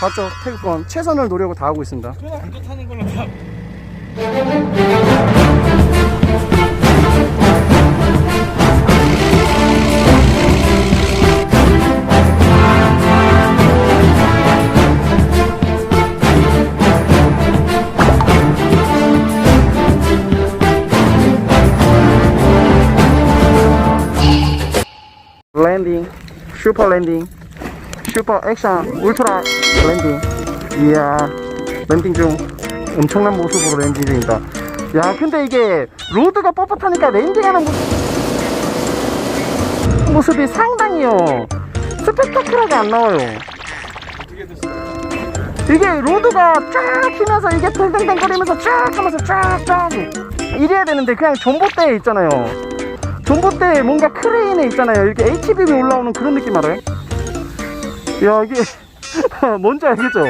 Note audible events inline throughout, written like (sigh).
봤죠? 태극권 최선을 노려고 다 하고 있습니다. 그건 안 좋다는 걸로 다. 랜딩, 슈퍼 랜딩, 슈퍼 액션, 울트라 랜딩. 이야, 랜딩 중 엄청난 모습으로 랜딩 중입니다. 야, 근데 이게 로드가 뻣뻣하니까 랜딩하는 모습, 모습이 상당히요. 스펙타클하게 안 나와요. 이게 로드가 쫙 휘면서 이게 댕댕댕거리면서 쫙 하면서 쫙쫙 이래야 되는데 그냥 전봇대에 있잖아요 전봇대에 뭔가 크레인에 있잖아요 이렇게 HBB 올라오는 그런 느낌 알아요? 야 이게 (laughs) 뭔지 알겠죠?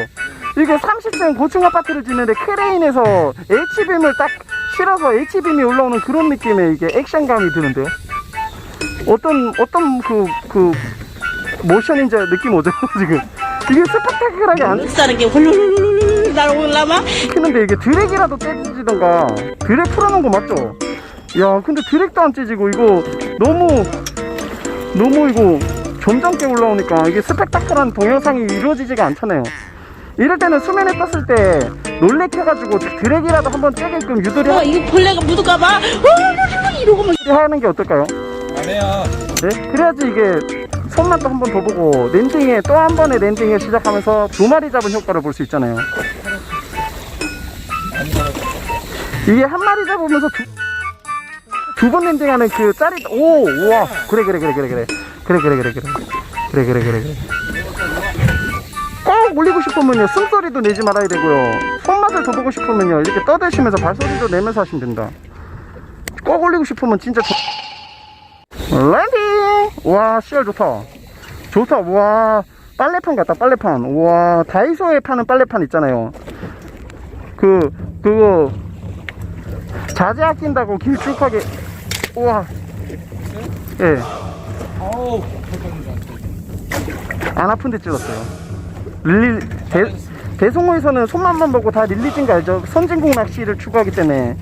이게 30층 고층 아파트를 짓는데 크레인에서 H빔을 딱 실어서 H빔이 올라오는 그런 느낌의 이게 액션감이 드는데요 어떤 어떤 그 그 모션인지 느낌 오죠 (laughs) 지금 이게 스펙타클하게 안 사는 게 훌훌훌훌 날아올라마? 키는데 이게 드랙이라도 째지던가 드랙 풀어놓은 거 맞죠? 야 근데 드랙도 안 째지고 이거 너무 너무 이거 점잖게 올라오니까 이게 스펙타클한 동영상이 이루어지지가 않잖아요 이럴 때는 수면에 떴을 때 놀래켜가지고 드랙이라도 한번 째게끔 유도를 어, 이거 벌레가 묻을까봐? 어, 이러고만. 하는 게 어떨까요? 안 해요. 네? 그래야지 이게 손만 또 한 번 더 보고 랜딩에 또 한 번의 랜딩에 시작하면서 두 마리 잡은 효과를 볼 수 있잖아요 이게 한 마리 잡으면서 두, 두 번 랜딩하는 그 짤이 오 우와. 그래 그래 그래 그래 그래. 그래 그래 그래 그래. 그래 그래 그래 그래. 꼭 올리고 싶으면요 숨소리도 내지 말아야 되고요. 손맛을 더 보고 싶으면요 이렇게 떠드시면서 발소리도 내면서 하시면 됩니다. 꼭 올리고 싶으면 진짜 저- 랜딩! 와 씨알 좋다. 좋다 와. 빨래판 같다 빨래판. 와 다이소에 파는 빨래판 있잖아요. 그 그거 자재 아낀다고 길쭉하게 우와 예안 아우, 아픈데 찔렀어요 릴리 대, 대송호에서는 손맛만 보고 다 릴리진 거 알죠 선진국 낚시를 추구하기 때문에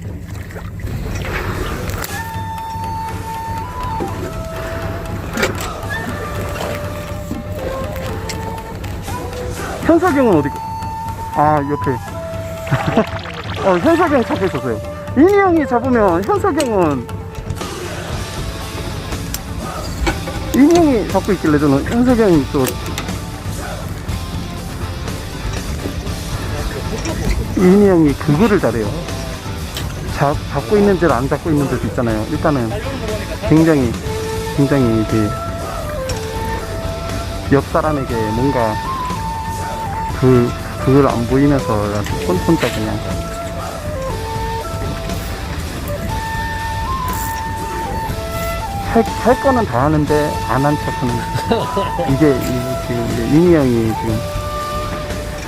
현석이 형은 어디? 아 옆에. (laughs) 어 현석이 형 잡혀 있었어요. 이니 형이 잡으면 현석이 형은 이니 형이 잡고 있길래 저는 현석이 형이 또 이니 형이 그거를 잘해요. 잡, 잡고 있는지를 안 잡고 있는지도 있잖아요. 일단은 굉장히 굉장히 이제 옆 사람에게 뭔가 그, 그걸 안 보이면서 혼, 혼자 그냥. 할, 할 거는 다 하는데 안 한 척 하는. 이게, 이게 지금, 이제 이미 형이 지금,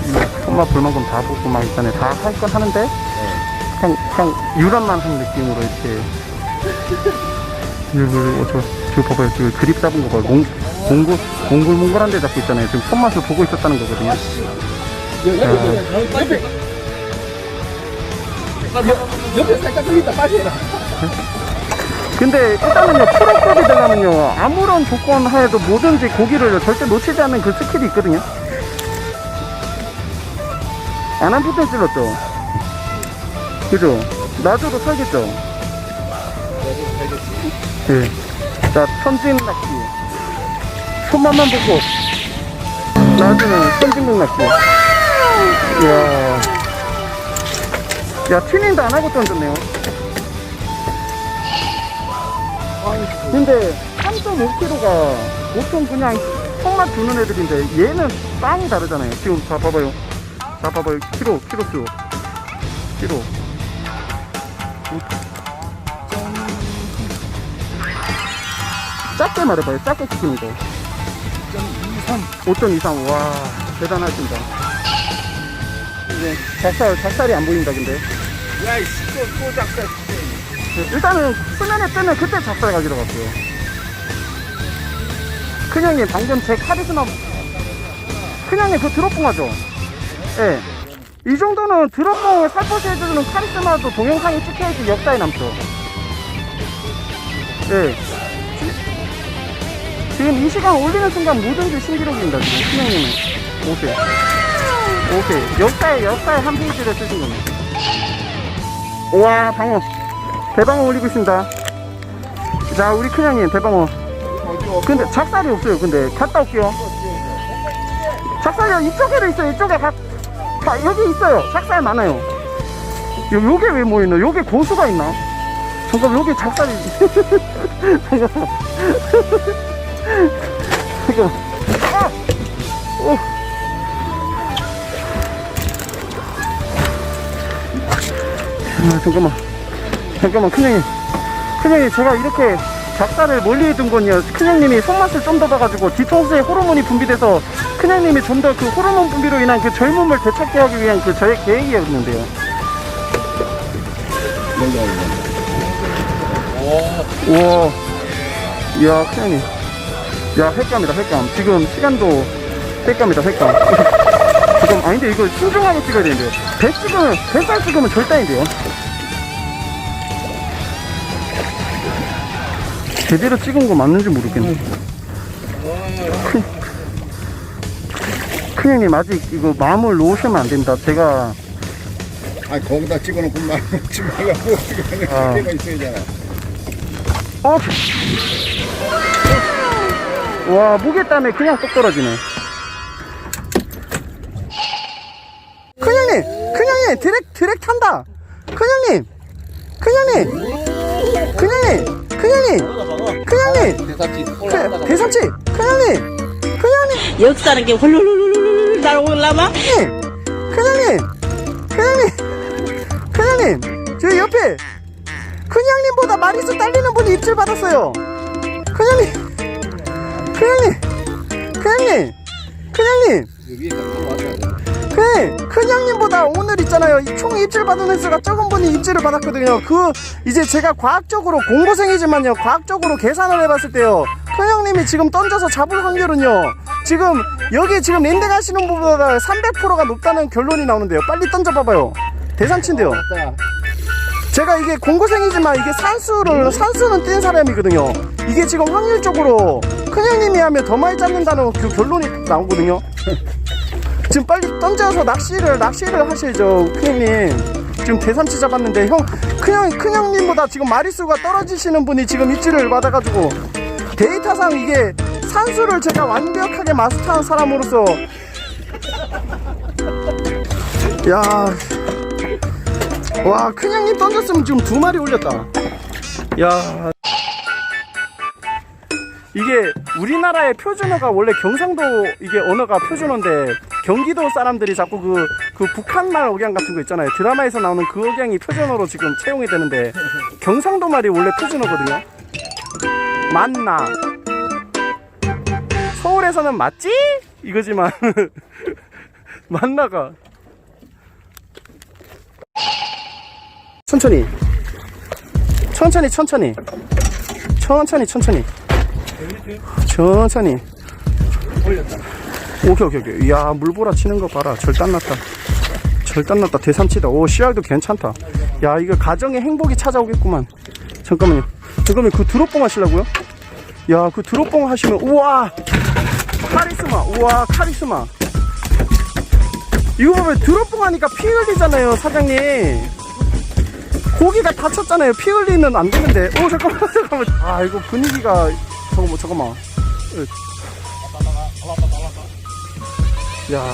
이 손맛 불만큼 다 보고 막 있잖아요. 다 할 건 하는데, 그냥, 그냥 유람만 한 느낌으로 이렇게. 이거, 저, 저 봐봐요. 지금 그립 잡은 거 봐요. 몽, 몽골, 몽골몽골한 데 잡고 있잖아요. 지금 손맛을 보고 있었다는 거거든요. 옆에 살짝 끌린다, 빠져라. 근데 일단은요 프로급이 되려면요 아무런 조건 하에도 뭐든지 고기를 절대 놓치지 않는 그 스킬이 있거든요. 안한 푸테 찔렀죠. 그죠? 놔줘도 살겠죠. 예. 자 선진 낚시. 손맛만 보고. 놔주는 선진국 낚시. 이야. 야 튜닝도 안 하고 던졌네요 근데 3.5kg가 보통 그냥 손맛 주는 애들인데 얘는 빵이 다르잖아요. 지금 자 봐봐요. 자 봐봐요. 키로 키로 수. 키로. 작게 말해봐요. 작게 시키는 거. 5.23. 와 대단하십니다. 이제 작살 작살이 안 보인다 근데. 야, 이 또, 또 네, 일단은 수면에 뜨면 그때 작살 가지러 갈게요. 큰형님 방금 제 카리스마 그냥님 그 드롭봉하죠? 예. 이 정도는 드롭봉을 살포시 해주는 카리스마도 동영상에 찍혀야지 역사에 남죠. 예. 지- 지금 이 시간 올리는 순간 뭐든지 신기록입니다, 지금, 그냥님은. 오케이. 오케이. 역사에, 역사에 한 페이지를 쓰신 겁니다. 우와, 방어. 대방어 올리고 있습니다. 자, 우리 큰 형님, 대방어. 근데 작살이 없어요, 근데. 갔다 올게요. 작살이 이쪽에도 있어요, 이쪽에. 가, 가, 여기 있어요. 작살 많아요. 요, 요게 왜 모이노? 요게 고수가 있나? 잠깐, 여기 작살이. (laughs) 잠깐만. 아! 오. 아, 잠깐만. 잠깐만, 큰형님. 큰형님, 제가 이렇게 작사를 멀리 둔 건요. 큰형님이 손맛을 좀 더 봐가지고 뒤통수에 호르몬이 분비돼서 큰형님이 좀 더 그 호르몬 분비로 인한 그 젊음을 되찾게 하기 위한 그 저의 계획이었는데요. 우와. 이야, 큰형님. 야, 횟감이다, 횟감. 지금 시간도 횟감이다, 횟감. (laughs) 지금, 아닌데, 이거 신중하게 찍어야 되는데. 배 찍으면, 뱃살 찍으면 절단인데요. 제대로 찍은 거 맞는지 모르겠네. 큰, 큰형님, 아직 이거 마음을 놓으시면 안 된다. 제가, 아 거기다 찍어놓고 말 먹지 말라고 지금 아. 기회가 있어야잖아. 어! 와, 무게 때문에 그냥 똑 떨어지네. 큰형님! 큰형님! 드랙, 드랙 탄다! 큰형님! 큰형님! 큰형님! 큰형님! 큰형님! 대사치 그! 큰형님! 큰형님! 역사는 게 홀룰룰룰 날아올라마 큰형님! 큰형님! 큰형님! 큰형님! 저 옆에 큰형님보다 마리수 딸리는 분이 입질 받았어요! 큰형님! 큰형님! 큰형님! 큰형님! 그 큰형님보다 오늘 있잖아요. 이총 입질 받은 횟수가 적은 분이 입질을 받았거든요. 그 이제 제가 과학적으로 공고생이지만요. 과학적으로 계산을 해봤을 때요. 큰형님이 지금 던져서 잡을 확률은요. 지금 여기 지금 랜드 가시는 분보다 300%가 높다는 결론이 나오는데요. 빨리 던져봐봐요. 대산치인데요. 왔다. 제가 이게 공고생이지만 이게 산수를 산수는 뛴 사람이거든요. 이게 지금 확률적으로 큰형님이 하면 더 많이 잡는다는 그 결론이 나오거든요. 지금 빨리 던져서 낚시를 낚시를 하셔야죠, 큰형님. 지금 대삼치 잡았는데 형 큰형 큰형님보다 지금 마리수가 떨어지시는 분이 지금 입질을 받아가지고 데이터상 이게 산수를 제가 완벽하게 마스터한 사람으로서 야. 와, 큰형님 던졌으면 지금 두 마리 올렸다. 야. 이게 우리나라의 표준어가 원래 경상도 이게 언어가 표준어인데 경기도 사람들이 자꾸 그, 그 북한말 억양 같은 거 있잖아요. 드라마에서 나오는 그 억양이 표준어로 지금 채용이 되는데 경상도 말이 원래 표준어거든요. 맞나? 서울에서는 맞지? 이거지만 (laughs) 맞나가 천천히 천천히 천천히 천천히 천천히 천천히. 오케이 오케이 오케이. 이야 물보라 치는 거 봐라. 절단 났다. 절단 났다. 대삼치다. 오 씨알도 괜찮다. 야 이거 가정의 행복이 찾아오겠구만. 잠깐만요. 잠깐만 그 드롭봉 하시려고요? 야 그 드롭봉 하시면 우와! 카리스마. 우와 카리스마. 이거 보면 드롭봉 하니까 피 흘리잖아요 사장님. 고기가 다쳤잖아요. 피 흘리는 안 되는데. 오, 잠깐만, (laughs) 잠깐만. 아, 이거 분위기가. 잠깐만, 잠깐만. 예. 야.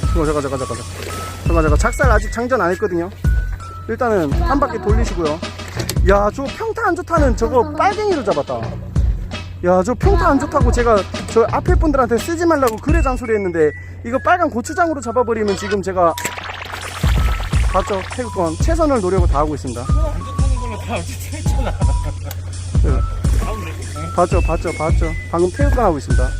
잠깐, 잠깐, 잠깐, 잠깐. 잠깐, 잠깐. 작살 아직 장전 안 했거든요. 일단은 한 바퀴 돌리시고요. 야, 저 평타 안 좋다는 저거 빨갱이로 잡았다. 야, 저 평타 안 좋다고 제가 저 앞에 분들한테 쓰지 말라고 그래 잔소리 했는데 이거 빨간 고추장으로 잡아버리면 지금 제가 봤죠? 태극권 최선을 노력을 다하고 있습니다. 네. 봤죠, 봤죠, 봤죠. 방금 태극권 하고 있습니다.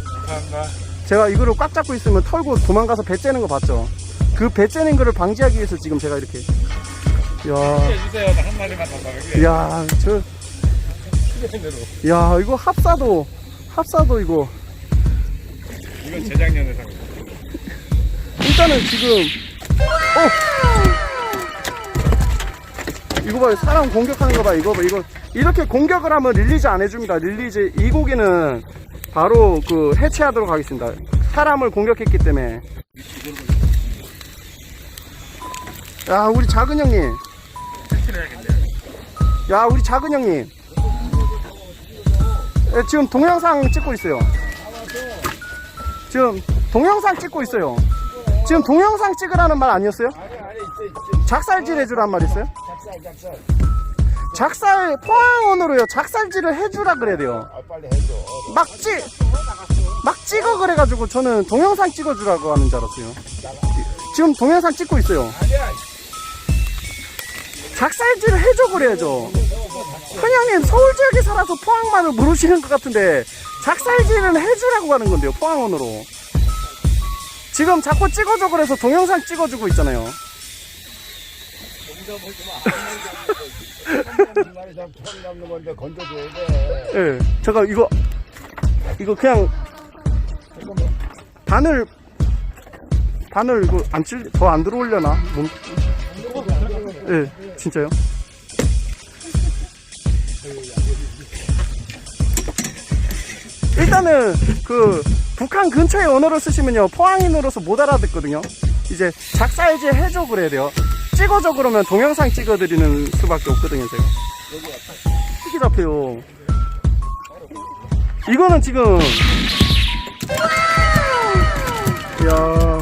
제가 이거를 꽉 잡고 있으면 털고 도망가서 배 째는 거 봤죠? 그 배 째는 거를 방지하기 위해서 지금 제가 이렇게. 야, 해주세요. 나한 마리만 더 먹을게. 야, 저, 야, 이거 합사도, 합사도 이거. 이건 재작년에 산 거. 일단은 지금 어 이거 봐요 사람 공격하는 거 봐 이거 봐 이거. 이렇게 공격을 하면 릴리즈 안 해줍니다. 릴리즈 이 고기는 바로 그 해체하도록 하겠습니다. 사람을 공격했기 때문에. 야 우리 작은 형님. 야 우리 작은 형님. 예, 지금 동영상 찍고 있어요. 지금 동영상 찍고 있어요. 지금 동영상 찍으라는 말 아니었어요? 작살질 해주란 말 있어요? 작살 포항원으로요. 작살질을 해주라 그래야 돼요. 아, 빨리 해줘. 막 찍, 막 찍어 그래가지고 저는 동영상 찍어주라고 하는 줄 알았어요. 지금 동영상 찍고 있어요. 작살질을 해줘 그래야죠. 현양님 서울 지역에 살아서 포항만을 모르시는 것 같은데 작살질은 해주라고 하는 건데요 포항원으로. 지금 자꾸 찍어줘 그래서 동영상 찍어주고 있잖아요 예, 제가 이거 이거 그냥 바늘 바늘 이거 안찔더 안 들어올려나? 몸... 예, 진짜요? 일단은 그 북한 근처에 언어를 쓰시면요 포항인으로서 못 알아듣거든요. 이제 작사일지 해줘 그래야 돼요. 찍어줘 그러면 동영상 찍어드리는 수밖에 없거든요 제가. 크게 잡혀요. 이거는 지금 야